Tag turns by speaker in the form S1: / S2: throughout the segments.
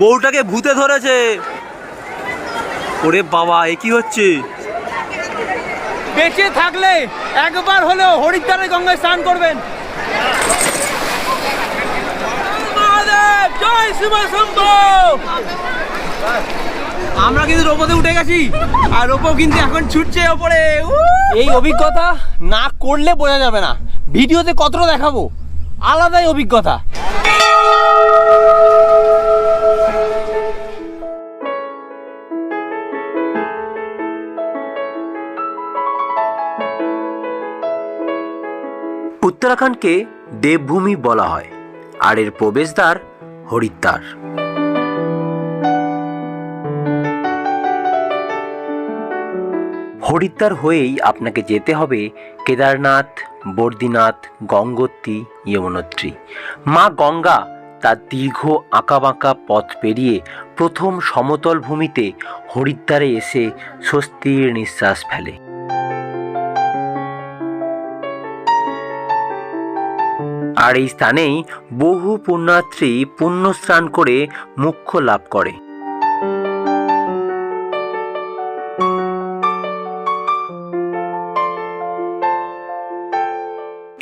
S1: বউটাকে ভূতে ধরেছে। ওরে বাবা এ কি হচ্ছে?
S2: বেঁচে থাকলে একবার হলেও হরিদ্বারে গঙ্গায় স্নান করবেন। জয় আমরা কিন্তু রোপোতে উঠে গেছি আর রোপো কিন্তু এখন ছুটছে ওপরে। এই অভিজ্ঞতা না করলে বোঝা যাবে না। ভিডিওতে কতটা দেখাবো? আলাদাই অভিজ্ঞতা।
S3: উত্তরাখণ্ডকে দেবভূমি বলা হয়, আর এর প্রবেশদ্বার হরিদ্বার। হরিদ্বার হয়েই আপনাকে যেতে হবে কেদারনাথ, বদ্রীনাথ, গঙ্গোত্রী, যমুনোত্রী। মা গঙ্গা তার দীর্ঘ আঁকাবাঁকা পথ পেরিয়ে প্রথম সমতল ভূমিতে হরিদ্বারে এসে স্বস্তির নিঃশ্বাস ফেলে। আর এই স্থানেই বহু পুণ্যার্থী পুণ্য স্নান করে মুখ্য লাভ করে।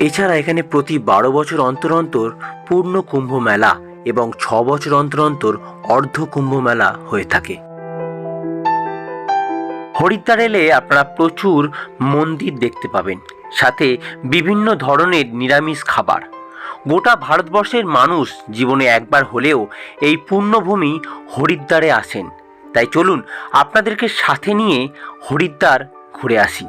S3: এছাড়া এখানে প্রতি বারো বছর অন্তর অন্তর পূর্ণ কুম্ভ মেলা এবং ছ বছর অন্তর অন্তর অর্ধ কুম্ভ মেলা হয়ে থাকে। হরিদ্বার এলে আপনারা প্রচুর মন্দির দেখতে পাবেন, সাথে বিভিন্ন ধরনের নিরামিষ খাবার। গোটা ভারতবর্ষের মানুষ জীবনে একবার হলেও এই পুণ্যভূমি হরিদ্বারে আসেন। তাই চলুন আপনাদেরকে সাথে নিয়ে হরিদ্বার ঘুরে আসি।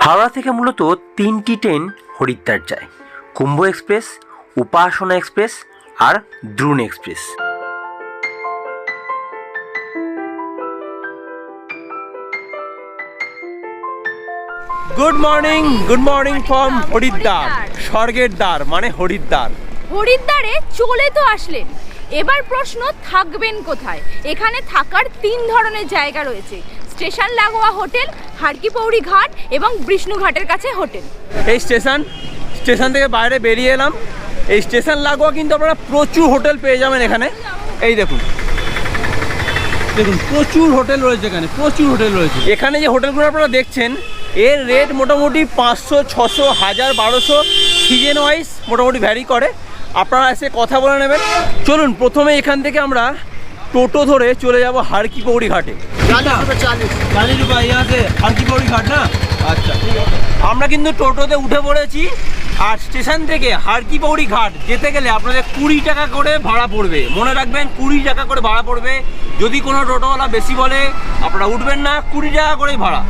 S3: হাওড়া থেকে মূলত তিনটি ট্রেন হরিদ্বার যায়। Kumbh express, Upasana express R Doon express.
S2: Good morning good morning from Haridwar স্বর্গের দ্বার মানে হরিদ্বার।
S4: হরিদ্বারে চলে তো আসলেন। এবার প্রশ্ন থাকবেন কোথায়? এখানে থাকার তিন ধরনের জায়গা রয়েছে। স্টেশন লাগোয়া হোটেল হারকিপৌড়ি ঘাট এবং বিষ্ণু ঘাটের কাছে হোটেল।
S2: এই স্টেশন স্টেশন থেকে বাইরে বেরিয়ে এলাম। এই স্টেশন লাগোয়া কিন্তু আপনারা প্রচুর হোটেল পেয়ে যাবেন এখানে। এই দেখুন। দেখুন প্রচুর হোটেল রয়েছে এখানে প্রচুর হোটেল রয়েছে। এখানে যে হোটেলগুলো আপনারা দেখছেন এর রেট মোটামুটি পাঁচশো ছশো হাজার বারোশো সিজন ওয়াইজ মোটামুটি ভ্যারি করে। আপনারা এসে কথা বলে নেবেন। চলুন প্রথমে এখান থেকে আমরা টোটো ধরে চলে যাব হারকি পৌড়ি ঘাটে। হারকি পৌড়ি না? আচ্ছা আমরা কিন্তু টোটোতে উঠে পড়েছি আর স্টেশন থেকে হারকিপৌড়ি ঘাট যেতে গেলে আপনাদের কুড়ি টাকা করে ভাড়া পড়বে। মনে রাখবেন কুড়ি টাকা করে ভাড়া পড়বে। যদি কোনো টোটোওয়ালা বেশি বলে আপনারা উঠবেন না কুড়ি টাকা করেই ভাড়া।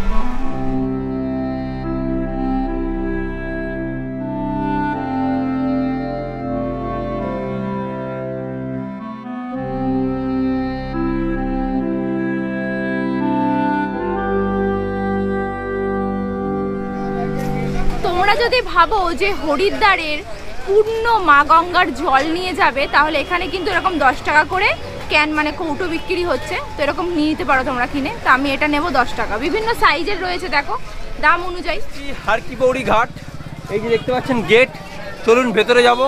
S4: ভাবো যে হরিদ্বারের পূর্ণ মা গঙ্গার জল নিয়ে যাবে, তাহলে এখানে কিন্তু এরকম দশ টাকা করে ক্যান মানে কৌটো বিক্রি হচ্ছে। তো এরকম নিয়ে নিতে পারো তোমরা কিনে। তো আমি এটা নেব দশ টাকা। বিভিন্ন সাইজের রয়েছে, দেখো। দাম অনুযায়ী।
S2: হারকিপৌড়ি ঘাট। এই যে দেখতে পাচ্ছেন গেট চলুন ভেতরে যাব।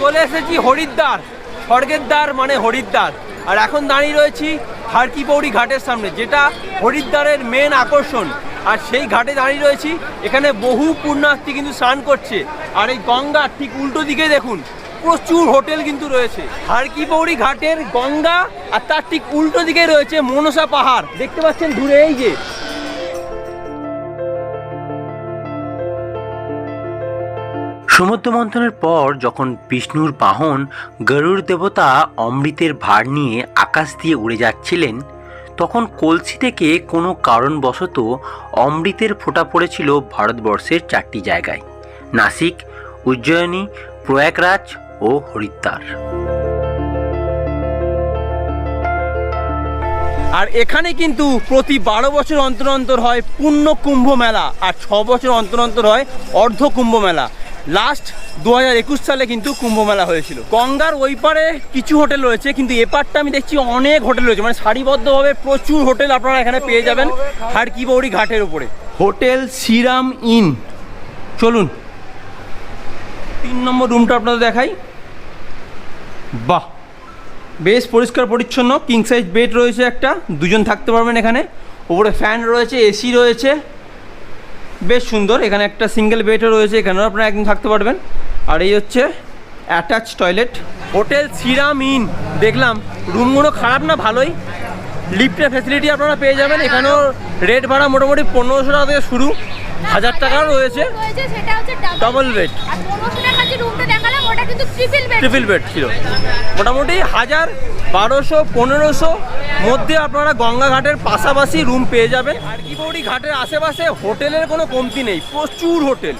S2: চলে এসেছি হরিদ্বার। স্বর্গের দ্বার মানে হরিদ্বার। আর এখন দাঁড়িয়ে রয়েছি হারকিপৌড়ি ঘাটের সামনে, যেটা হরিদ্বারের মেন আকর্ষণ। আর সেই ঘাটে দাঁড়িয়ে রয়েছি। এখানে বহু পুণ্যার্থী কিন্তু স্নান করছে। আর এই গঙ্গার ঠিক উল্টো দিকে দেখুন, প্রচুর হোটেল কিন্তু রয়েছে। হারকিপৌড়ি ঘাটের গঙ্গা আর তার ঠিক উল্টো দিকে রয়েছে মনসা পাহাড়। দেখতে পাচ্ছেন দূরে এই যে।
S3: সমুদ্র মন্থনের পর যখন বিষ্ণুর বাহন গরুড় দেবতা অমৃতের ভার নিয়ে আকাশ দিয়ে উড়ে যাচ্ছিলেন তখন কলসি থেকে কোনো কারণবশত অমৃতের ফোঁটা পড়েছিল ভারতবর্ষের চারটি জায়গায়, নাসিক, উজ্জয়িনী, প্রয়াগরাজ ও হরিদ্বার।
S2: আর এখানে কিন্তু প্রতি বারো বছর অন্তর অন্তর হয় পূর্ণ কুম্ভ মেলা, আর ছ বছর অন্তর অন্তর হয় অর্ধ কুম্ভ মেলা। লাস্ট দু একুশ সালে কিন্তু কুম্ভ মেলা হয়েছিল। গঙ্গার ওই পারে কিছু হোটেল রয়েছে, কিন্তু এপারটা আমি দেখছি অনেক হোটেল রয়েছে। মানে সারিবদ্ধভাবে প্রচুর হোটেল আপনারা এখানে পেয়ে যাবেন হারকিবৌড়ি ঘাটের উপরে। Hotel Shriram inn. চলুন। তিন নম্বর রুমটা আপনাদের দেখাই। বাহ! বেশ পরিষ্কার পরিচ্ছন্ন কিং সাইজ বেড রয়েছে একটা, দুজন থাকতে পারবেন এখানে। উপরে ফ্যান রয়েছে এসি রয়েছে। বেশ সুন্দর এখানে একটা সিঙ্গেল বেডও রয়েছে এখানেও আপনারা একদিন থাকতে পারবেন। আর এই হচ্ছে attach toilet hotel Shriram inn দেখলাম রুমগুলো খারাপ না ভালোই। লিফটের ফেসিলিটি আপনারা পেয়ে যাবেন এখানেও রেট ভাড়া মোটামুটি পনেরোশো টাকা থেকে শুরু হাজার টাকাও রয়েছে।
S4: ডবল সেটা কিন্তু ট্রিপল বেড
S2: ছিল। মোটামুটি হাজার বারোশো পনেরোশো মধ্যে আপনারা গঙ্গা ঘাটের পাশাপাশি রুম পেয়ে যাবেন। আর কি ঘাটের আশেপাশে হোটেলের কোনো কমতি নেই প্রচুর হোটেল।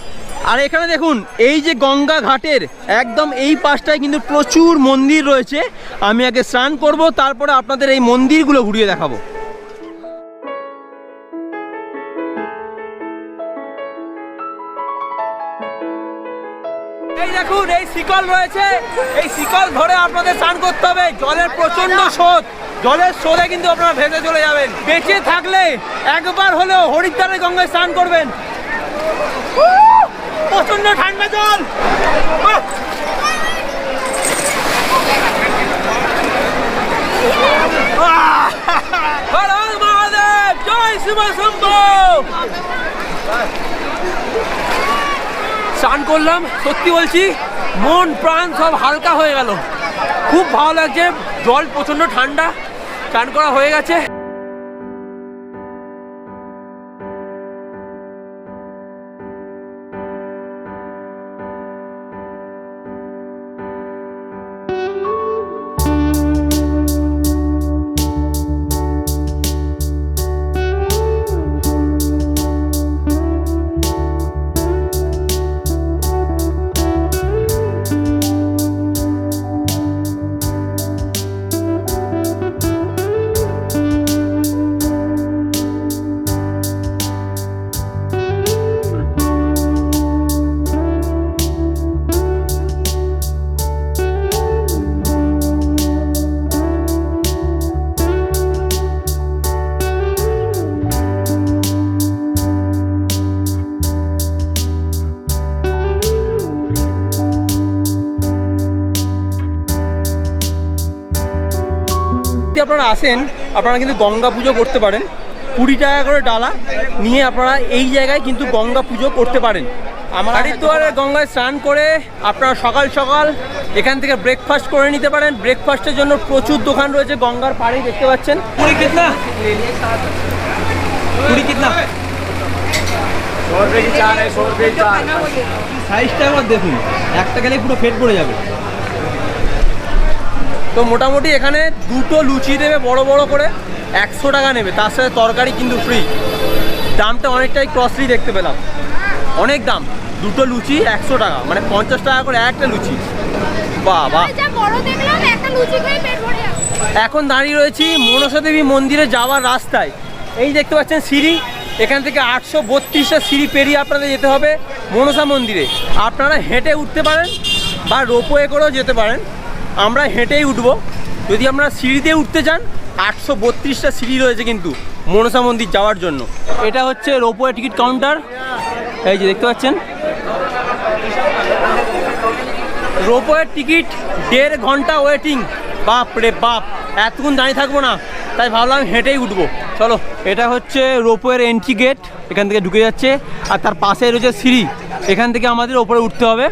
S2: আর এখানে দেখুন এই যে গঙ্গা ঘাটের একদম এই পাশটায় কিন্তু প্রচুর মন্দির রয়েছে। আমি আগে স্নান করব তারপরে আপনাদের এই মন্দিরগুলো ঘুরিয়ে দেখাবো। শিকল রয়েছে। এই শিকল ধরে আপনাদের স্নান করতে হবে। জলের প্রচণ্ড স্রোত। জলের স্রোতে কিন্তু আপনারা ভেসে চলে যাবেন। বেঁচে থাকলে একবার হলেও হরিদ্বারের গঙ্গায় স্নান করবেন। প্রচণ্ড ঠান্ডা জল। স্নান করলাম, সত্যি বলছি। মন প্রাণ সব হালকা হয়ে গেল। খুব ভালো লাগছে, জল প্রচণ্ড ঠান্ডা, চান করা হয়ে গেছে। যদি আপনারা আসেন আপনারা কিন্তু গঙ্গা পুজো করতে পারেন। কুড়ি টাকা করে ডালা নিয়ে আপনারা এই জায়গায় কিন্তু গঙ্গা পুজো করতে পারেন। আমার হরিদ্বারে গঙ্গায় স্নান করে আপনারা সকাল সকাল এখান থেকে ব্রেকফাস্ট করে নিতে পারেন। ব্রেকফাস্টের জন্য প্রচুর দোকান রয়েছে গঙ্গার পাড়ে দেখতে পাচ্ছেন। কুড়ি কিতনা? কুড়ি কিতনা? সাইজটা একবার দেখুন। একটা গেলে পুরো ফেট পড়ে যাবে। তো মোটামুটি এখানে দুটো লুচি দেবে বড় বড় করে একশো টাকা নেবে। তার সাথে তরকারি কিন্তু ফ্রি দামটা অনেকটাই কস্টলি দেখতে পেলাম। অনেক দাম। দুটো লুচি একশো টাকা। মানে পঞ্চাশ টাকা করে একটা লুচি।
S4: যাবে।
S2: এখন দাঁড়িয়ে রয়েছি মনসা দেবী মন্দিরে যাওয়ার রাস্তায়। এই দেখতে পাচ্ছেন সিঁড়ি। এখান থেকে আটশো বত্রিশটা সিঁড়ি পেরিয়ে আপনাদের যেতে হবে মনসা মন্দিরে। আপনারা হেঁটে উঠতে পারেন বা রোপওয়ে করেও যেতে পারেন। আমরা হেঁটেই উঠবো। যদি আমরা সিঁড়িতে উঠতে চান, আটশো বত্রিশটা সিঁড়ি রয়েছে কিন্তু মনসা মন্দির যাওয়ার জন্য। এটা হচ্ছে রোপওয়ে টিকিট কাউন্টার। এই যে দেখতে পাচ্ছেন। রোপওয়ে টিকিট, দেড় ঘণ্টা ওয়েটিং বাপ রে বাপ, এতক্ষণ দাঁড়িয়ে থাকব না। তাই ভাবলাম হেঁটেই উঠবো। চলো, এটা হচ্ছে রোপওয়ের এন্ট্রি গেট এখান থেকে ঢুকে যাচ্ছে, আর তার পাশে রয়েছে সিঁড়ি, এখান থেকে আমাদের ওপরে উঠতে হবে।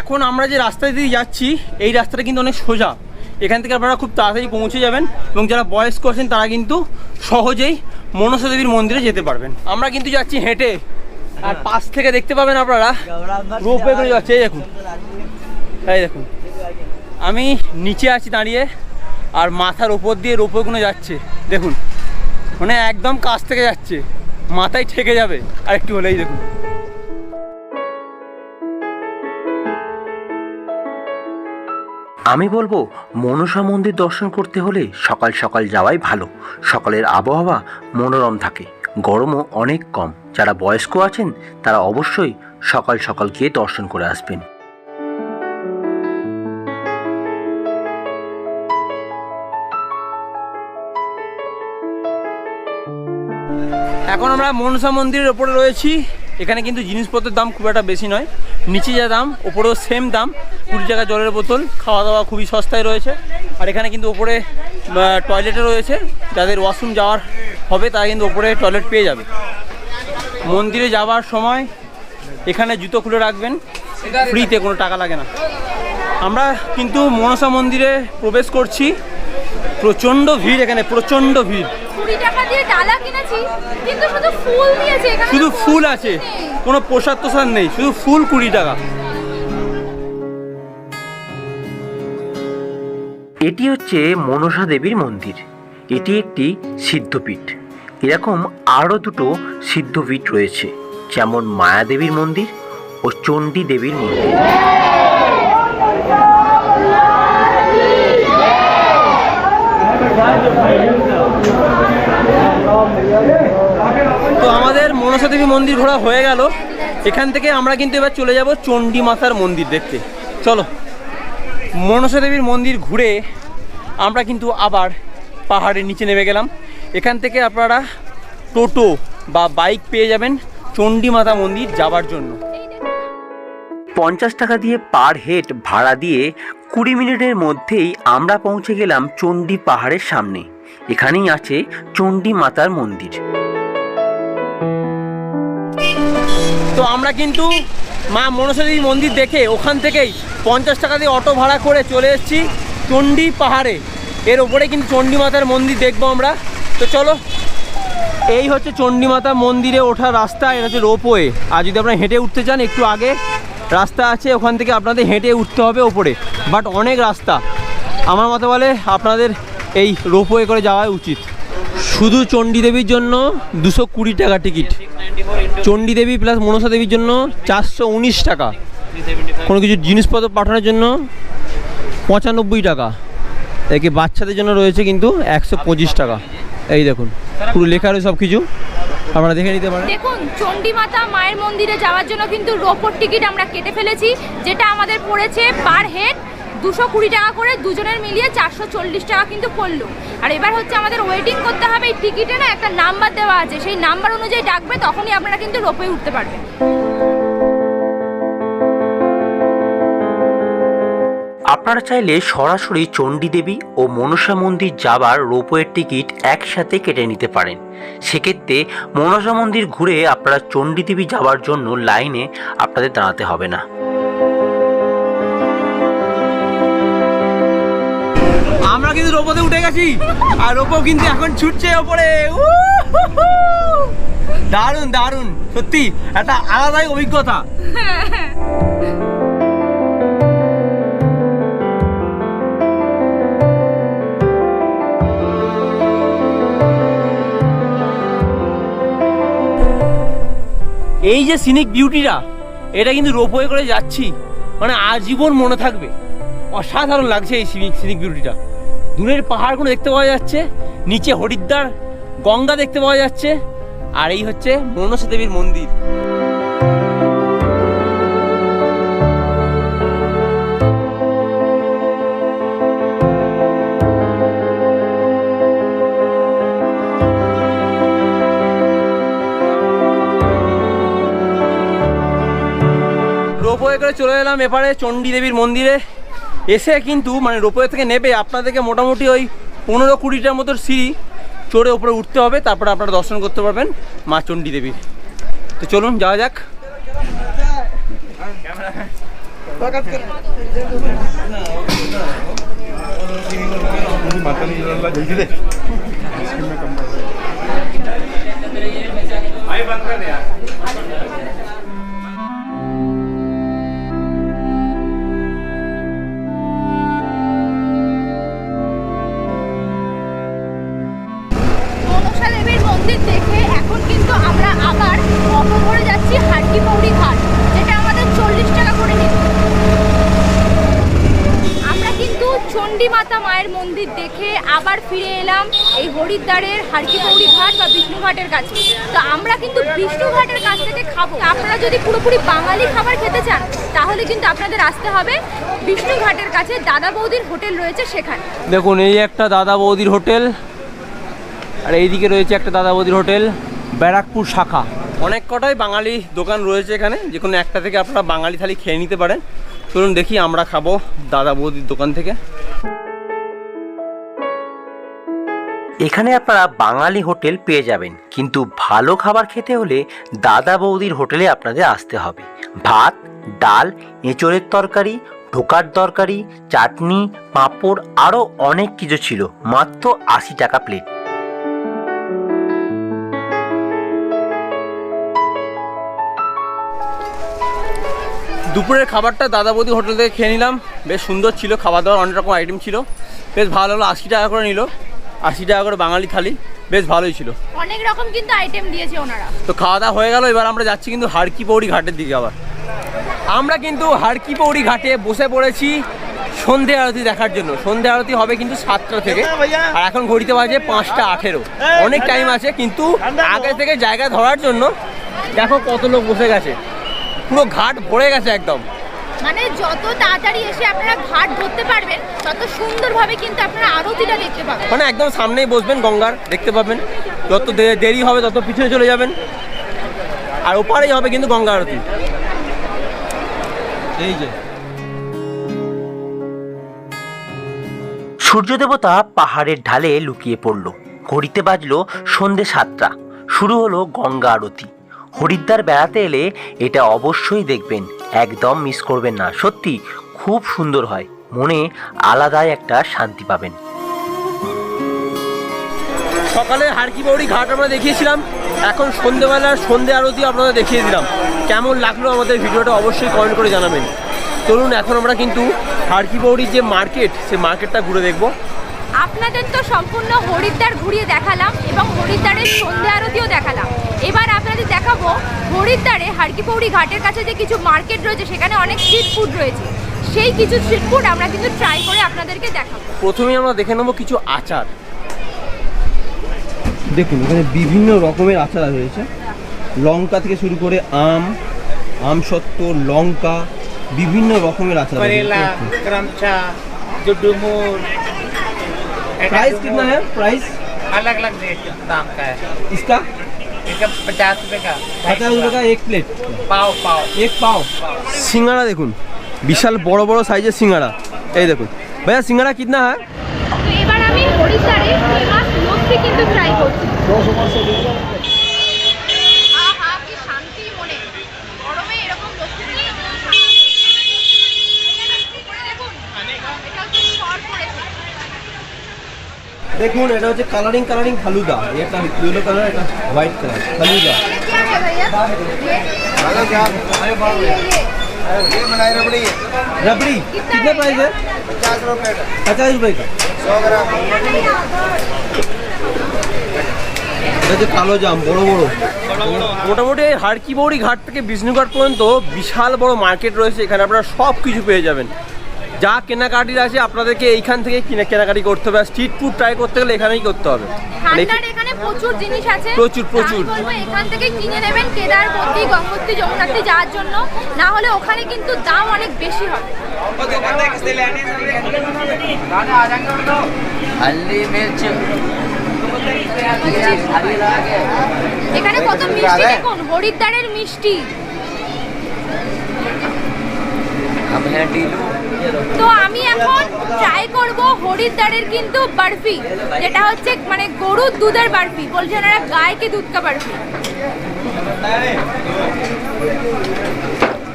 S2: এখন আমরা যে রাস্তা দিয়ে যাচ্ছি, এই রাস্তাটা কিন্তু অনেক সোজা। এখান থেকে আপনারা খুব তাড়াতাড়ি পৌঁছে যাবেন, এবং যারা বয়স্ক আছেন, তারা কিন্তু সহজেই মনসা দেবীর মন্দিরে যেতে পারবেন। আমরা কিন্তু যাচ্ছি হেঁটে। আর পাশ থেকে দেখতে পাবেন আপনারা, রোপওয়ে করে যাচ্ছে, এই দেখুন। এই দেখুন। আমি নিচে আছি দাঁড়িয়ে, আর মাথার ওপর দিয়ে রোপগুলো যাচ্ছে। দেখুন মানে একদম কাছ থেকে যাচ্ছে। মাথায় ঠেকে যাবে। আর একটু হলেই দেখুন।
S3: আমি বলব, মনসা মন্দির দর্শন করতে হলে সকাল সকাল যাওয়াই ভালো। সকালের আবহাওয়া মনোরম থাকে। গরমও অনেক কম। যারা বয়স্ক আছেন, তারা অবশ্যই সকাল সকাল গিয়ে দর্শন করে আসবেন।
S2: আমরা মনসা মন্দিরের ওপরে রয়েছি। এখানে কিন্তু জিনিসপত্রের দাম খুব একটা বেশি নয়। নিচে যা দাম, ওপরেও সেম দাম। কুড়ি টাকা জলের বোতল খাওয়া দাওয়া খুবই সস্তায় রয়েছে। আর এখানে কিন্তু ওপরে টয়লেটও রয়েছে। যাদের ওয়াশরুম যাওয়ার হবে, তারা কিন্তু ওপরে টয়লেট পেয়ে যাবে। মন্দিরে যাওয়ার সময় এখানে জুতো খুলে রাখবেন। ফ্রিতে কোনো টাকা লাগে না। আমরা কিন্তু মনসা মন্দিরে প্রবেশ করছি। প্রচণ্ড ভিড় এখানে, প্রচণ্ড ভিড়।
S4: কুড়ি টাকা দিয়ে ডালা কিনেছি কিন্তু শুধু ফুল দিয়েছে এখানে
S2: শুধু ফুল আছে। কোনো প্রসাদ তোসাদ নেই শুধু ফুল কুড়ি টাকা।
S3: এটি হচ্ছে মনসা দেবীর মন্দির। এটি একটি সিদ্ধপীঠ। এরকম আরও দুটো সিদ্ধপীঠ রয়েছে যেমন মায়া দেবীর মন্দির ও চণ্ডী দেবীর মন্দির।
S2: তো আমাদের মনসা দেবী মন্দির ঘোরা হয়ে গেল। এখান থেকে আমরা কিন্তু এবার চলে যাব চণ্ডী মাতার মন্দির দেখতে। চলো, মনসা দেবীর মন্দির ঘুরে আমরা কিন্তু আবার পাহাড়ের নিচে নেমে গেলাম। এখান থেকে আপনারা টোটো বা বাইক পেয়ে যাবেন চণ্ডী মাতা মন্দির যাবার জন্য।
S3: পঞ্চাশ টাকা দিয়ে পার হেড ভাড়া দিয়ে কুড়ি মিনিটের মধ্যেই আমরা পৌঁছে গেলাম চণ্ডী পাহাড়ের সামনে। এখানেই আছে চণ্ডী মাতার মন্দির।
S2: তো আমরা কিন্তু মা মনসা দেবী মন্দির দেখে ওখান থেকেই পঞ্চাশ টাকা দিয়ে অটো ভাড়া করে চলে এসেছি চণ্ডী পাহাড়ে। এর ওপরে কিন্তু চণ্ডী মাতার মন্দির দেখব আমরা। তো চলো, এই হচ্ছে চণ্ডী মাতা মন্দিরে ওঠার রাস্তা, এটা হচ্ছে রোপওয়ে। আর যদি আপনারা হেঁটে উঠতে চান একটু আগে, রাস্তা আছে, ওখান থেকে আপনাদের হেঁটে উঠতে হবে ওপরে। বাট অনেক রাস্তা। আমার মতে বলে আপনাদের এই রোপওয়ে করে যাওয়াই উচিত। শুধু চণ্ডী দেবীর জন্য দুশো কুড়ি টাকা টিকিট। চণ্ডী দেবী প্লাস মনসা দেবীর জন্য চারশো উনিশ টাকা। কোনো কিছু জিনিসপত্র পাঠানোর জন্য পঁচানব্বই টাকা। একে বাচ্চাদের জন্য রয়েছে কিন্তু একশো পঁচিশ টাকা। এই দেখুন, পুরো লেখা রয়েছে সব কিছু আপনারা দেখে নিতে পারেন।
S4: দেখুন চণ্ডীমাতা মায়ের মন্দিরে যাওয়ার জন্য কিন্তু রোপর টিকিট আমরা কেটে ফেলেছি, যেটা আমাদের পড়েছে পার হেড দুশো কুড়ি টাকা করে দুজনের মিলিয়ে চারশো চল্লিশ টাকা কিন্তু পড়ল। আর এবার হচ্ছে আমাদের ওয়েটিং করতে হবে, এই টিকিটে না একটা নাম্বার দেওয়া আছে। সেই নাম্বার অনুযায়ী ডাকবে, তখনই আপনারা কিন্তু রোপে উঠতে পারবেন।
S3: আপনারা চাইলে সরাসরি চণ্ডী দেবী ও মনসা মন্দির যাবার রোপওয়ের টিকিট একসাথে কেটে নিতে পারেন। সেক্ষেত্রে মনসা মন্দির ঘুরে আপনারা চণ্ডী দেবী যাওয়ার জন্য লাইনে আপনাদের দাঁড়াতে হবে না।
S2: কিন্তু রোপোতে উঠে গেছি। আর রোপো কিন্তু এখন ছুটছে ওপরে। দারুণ দারুণ, সত্যি, একটা আলাদাই অভিজ্ঞতা। এই যে সিনিক বিউটিটা এটা কিন্তু রোপওয়ে করে যাচ্ছি। মানে আজীবন মনে থাকবে। অসাধারণ লাগছে এই সিনিক সিনিক বিউটিটা দূরের পাহাড়গুলো দেখতে পাওয়া যাচ্ছে, নিচে হরিদ্বার, গঙ্গা দেখতে পাওয়া যাচ্ছে, আর এই হচ্ছে মনসা দেবীর মন্দির। করে চলে এলাম এপারে চণ্ডী দেবীর মন্দিরে। এসে কিন্তু মানে রোপওয়ে থেকে নেবে আপনাদেরকে মোটামুটি ওই পনেরো কুড়িটার মতো সিঁড়ি চড়ে ওপরে উঠতে হবে, তারপরে আপনারা দর্শন করতে পারবেন মা চণ্ডী দেবীর তো চলুন, যাওয়া যাক।
S4: অটো করে যাচ্ছি হাটকিপৌড়ি ঘাট, যেটা আমাদের চল্লিশ টাকা করে নিল আমরা কিন্তু চণ্ডী মাতা মায়ের মন্দির দেখে আবার ফিরে এলাম এই হরিদ্বারের হারকিপৌড়ি ঘাট বা বিষ্ণু ঘাটের কাছে। তো আমরা কিন্তু বিষ্ণু ঘাটের কাছ থেকে খাব। আপনারা যদি পুরোপুরি বাঙালি খাবার খেতে চান, তাহলে কিন্তু আপনাদের আসতে হবে বিষ্ণু ঘাটের কাছে। দাদা বৌদির হোটেল রয়েছে সেখানে।
S2: দেখুন, এই একটা দাদা বৌদির হোটেল, আর এইদিকে রয়েছে একটা দাদা বৌদির হোটেল, ব্যারাকপুর শাখা। অনেক কটাই বাঙালি দোকান রয়েছে এখানে। যে কোনো একটা থেকে আপনারা বাঙালি থালি খেয়ে নিতে পারেন। চলুন দেখি আমরা খাব দাদা বৌদির দোকান থেকে।
S3: এখানে আপনারা বাঙালি হোটেল পেয়ে যাবেন। কিন্তু ভালো খাবার খেতে হলে দাদা বৌদির হোটেলে আপনাদের আসতে হবে। ভাত, ডাল, এঁচড়ের তরকারি, ঢোকার তরকারি, চাটনি, পাঁপড় আরও অনেক কিছু ছিল। মাত্র আশি টাকা প্লেট
S2: দুপুরের খাবারটা দাদা বৌদি হোটেল থেকে খেয়ে নিলাম। বেশ সুন্দর ছিল খাবার দাবার অনেক রকম আইটেম ছিল। বেশ ভালো হলো আশি টাকা করে নিল। আশি টাকা করে বাঙালি থালি বেশ ভালোই ছিল।
S4: অনেক রকম কিন্তু আইটেম দিয়েছে ওনারা।
S2: তো খাওয়া দাওয়া হয়ে গেল এবার আমরা যাচ্ছি কিন্তু হাড়কি পৌড়ি ঘাটের দিকে আবার। আমরা কিন্তু হাড়কি পৌড়ি ঘাটে বসে পড়েছি সন্ধে আরতি দেখার জন্য। সন্ধে আরতি হবে কিন্তু সাতটা থেকে। আর এখন ঘড়িতে বাজে পাঁচটা আঠেরো। অনেক টাইম আছে কিন্তু আগে থেকে জায়গা ধরার জন্য দেখো কত লোক বসে গেছে। পুরো ঘাট ভরে গেছে একদম।
S4: মানে যত তাড়াতাড়ি এসে আপনারা ঘাট ধরতে পারবেন তত সুন্দরভাবে কিন্তু আপনারা আরতিটা দেখতে পাবেন।
S2: মানে একদম সামনেই বসবেন গঙ্গার দেখতে পাবেন। যত দেরি হবে তত পিছনে চলে যাবেন। আর ওপারেই হবে কিন্তু গঙ্গা আরতি। এই যে।
S3: সূর্য দেবতা পাহাড়ের ঢালে লুকিয়ে পড়ল। ঘড়িতে বাজলো সন্ধে সাতটা। শুরু হলো গঙ্গা আরতি। হরিদ্বার বেড়াতে এলে এটা অবশ্যই দেখবেন। একদম মিস করবেন না। সত্যি খুব সুন্দর হয়। মনে আলাদাই একটা শান্তি পাবেন।
S2: সকালে হারকি বৌড়ি ঘাট আমরা দেখিয়েছিলাম। এখন সন্ধেবেলার সন্ধে আরতি আপনাদের দেখিয়ে দিলাম। কেমন লাগল আমাদের ভিডিওটা অবশ্যই কমেন্ট করে জানাবেন। চলুন, এখন আমরা কিন্তু হারকি বৌড়ির যে মার্কেট সেই মার্কেটটা ঘুরে দেখব।
S4: আপনাদের তো সম্পূর্ণ হরিদ্বার ঘুরিয়ে দেখালাম এবং হরিদ্বারের সন্ধ্যা আরতিও দেখালাম। এবার আপনাদের দেখাবো হরিদ্বারে হারকিপৌড়ি ঘাটের কাছে যে কিছু মার্কেট রয়েছে সেখানে অনেক স্ট্রিট ফুড রয়েছে। সেই কিছু স্ট্রিট ফুড আমরা কিন্তু ট্রাই করে আপনাদেরকে দেখাবো।
S2: প্রথমে আমরা দেখে নেব কিছু আচার। দেখুন এখানে বিভিন্ন রকমের আচার রয়েছে। লঙ্কা থেকে শুরু করে আম আম সত্ত্ব লঙ্কা বিভিন্ন রকমের আচার प्राइस कितना है प्राइस
S5: अलग अलग रेट दाम का है
S2: इसका
S5: इसका पचास रुपए का
S2: पचास रुपये का एक प्लेट
S5: पाव पाव
S2: এক পাও সিঙ্গারা দেখুন বিশাল বড় বড় সাইজের সিঙ্গারা এই দেখুন ভাইয়া সিঙ্গারা কিতনা হয়
S4: তো এবার আমি হরিদ্বারে ফেমাস লস্যি কিন্তু ট্রাই করছি দেখুন এটা হচ্ছে
S2: কালারিং কালারিং ফালুদা এই একটা ইয়েলো কালার একটা হোয়াইট কালার ফালুদা
S4: ये क्या है भैया ये?
S2: रबड़ी कितने प्राइस है पचास रुपए का এটা হচ্ছে কালো জাম বড় বড় মোটামুটি হাড়কি বৌড়ি ঘাট থেকে বিষ্ণুঘাট পর্যন্ত বিশাল বড় মার্কেট রয়েছে এখানে আপনারা সব কিছু পেয়ে যাবেন যা কেনাকাটির আছে আপনাদেরকে এইখান থেকে কিনে কেনাকাটি করতে হবে স্ট্রিট ফুড ট্রাই করতে গেলে এখানেই করতে হবে মানে
S4: ঠান্ডার এখানে প্রচুর জিনিস আছে
S2: প্রচুর, প্রচুর।
S4: আমি বলবো এখান থেকে কিনে নেবেন কেদারপত্তি গঙ্গোত্রী যমুনাত্রী যাওয়ার জন্য না হলে ওখানে কিন্তু দাম অনেক বেশি হবে
S5: हल्दी मिर्च
S4: এখানে কত মিষ্টি দেখুন হরিদ্বারের মিষ্টি
S5: अब है डीलू
S4: তো আমি এখন ট্রাই করব হরিদ্বারের কিন্তু বরফি, যেটা হচ্ছে মানে গরুর দুধের বরফি, বলছেন এরা গায়কে দুধকা বারফি বরফি।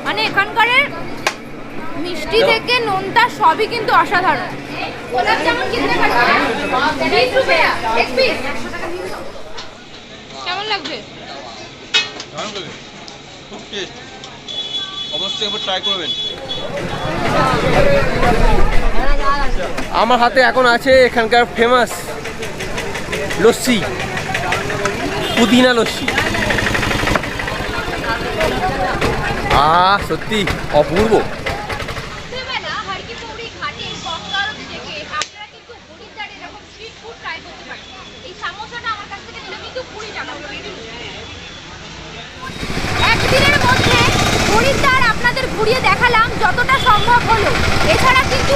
S4: মানে এখানকার মিষ্টি থেকে নোনতা সবই কিন্তু অসাধারণ।
S2: অবশ্যই একবার ট্রাই করবেন। আমার হাতে এখন আছে এখানকার ফেমাস লস্যি পুদিনা লস্যি। আহ সত্যি অপূর্ব।
S4: কিন্তু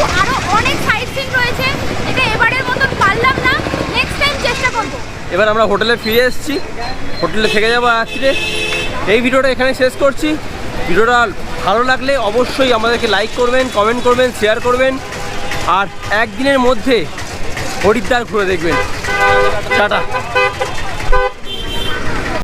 S4: অনেক সাইট সিন রয়েছে। এটা এবারের মতন পারলাম না। নেক্সট টাইম চেষ্টা করব।
S2: এবার আমরা হোটেলে ফিরে এসেছি। হোটেলে থেকে যাব আজকে এই ভিডিওটা এখানে শেষ করছি। ভিডিওটা ভালো লাগলে অবশ্যই আমাদেরকে লাইক করবেন কমেন্ট করবেন শেয়ার করবেন। আর একদিনের মধ্যে হরিদ্বার ঘুরে দেখবেন। টাটা।